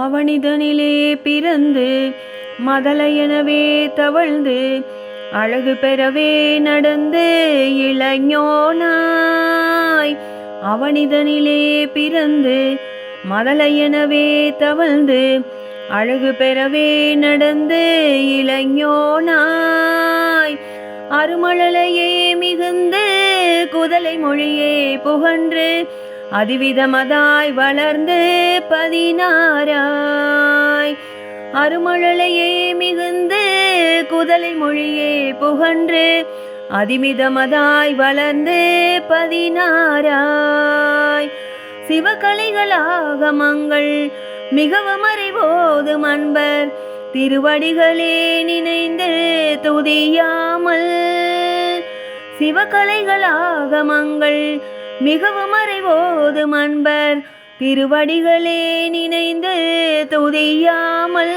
அவனிதனிலே பிறந்து மதலையெனவே தவழ்ந்து அழகு பெறவே நடந்து இளைஞனாய். அவனிதனிலே பிறந்து மதலையெனவே தவழ்ந்து அழகு பெறவே நடந்து இளைஞனாய். அருமழலையே மிகுந்து குதலை மொழியே புகன்று அதிவிதமதாய் வளர்ந்து பதினாராய் அருமழலையே மிகுந்து குதலை மொழியே புகன்று அதிமிதமதாய் வளர்ந்து பதினாராய் சிவகலைகளாக மங்கள் மிகவும் அறிவோது அன்பர் திருவடிகளே நினைந்து துதியாமல். சிவகலைகளாக மங்கள் மிகவும் அறிவோது அன்பர். திருவடிகளே நினைந்து துதியாமல்.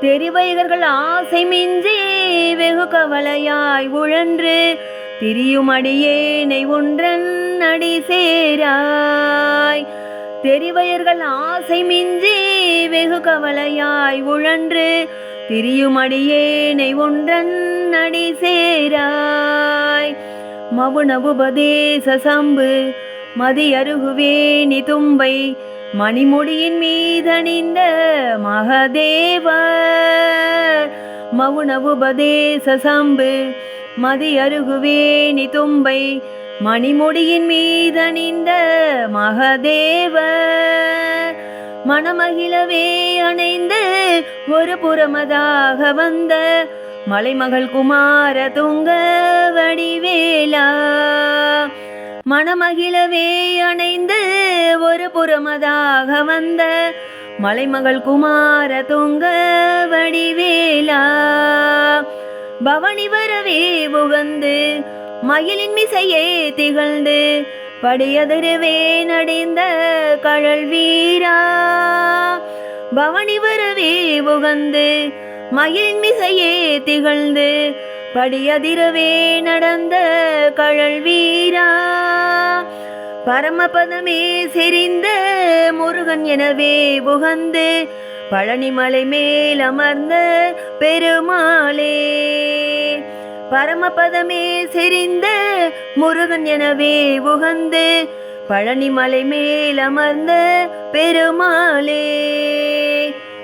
தெரிவைகர்கள் ஆசை மிஞ்சி வெகு கவலையாய் உழன்று. திரியுமடியேனை ஒன்றன் அடி சேராய். தெரிவையர்கள் ஆசை மிஞ்சி வெகு கவலையாய் உழன்று. திரியுமடியேனை ஒன்றன் அடி சேராய். மவுன உபதேச சம்பு மதி அருகுவேணி தும்பை மணிமுடியின் மீதணிந்த மகதேவர் மவுன உபதேச சம்பு மதி அருகுவேணி தும்பை மணிமுடியின் மீதணிந்த மகதேவர் மணமகிழவே அணைந்து ஒரு புறமதாக வந்த மலைமகள் குமார துங்க வடிவேலா. மணமகிழவே அணைந்து ஒரு புறமதாக வந்த மலைமகள் குமார துங்க வடிவேலா. பவனி வரவே புகந்து மயிலின் மிசையே திகழ்ந்து படியதருவே நடைந்த கழல் வீரா. பவனி வரவே புகந்து மயில் மிசையே திகழ்ந்து படியதிரவே நடந்த கழல் வீரா. பரமபதமே செறிந்த முருகன் எனவே புகந்து பழனிமலை மேல் அமர்ந்த பெருமாளே. பரமபதமே செறிந்த முருகன் எனவே உகந்து பழனிமலை மேல் அமர்ந்த பெருமாளே.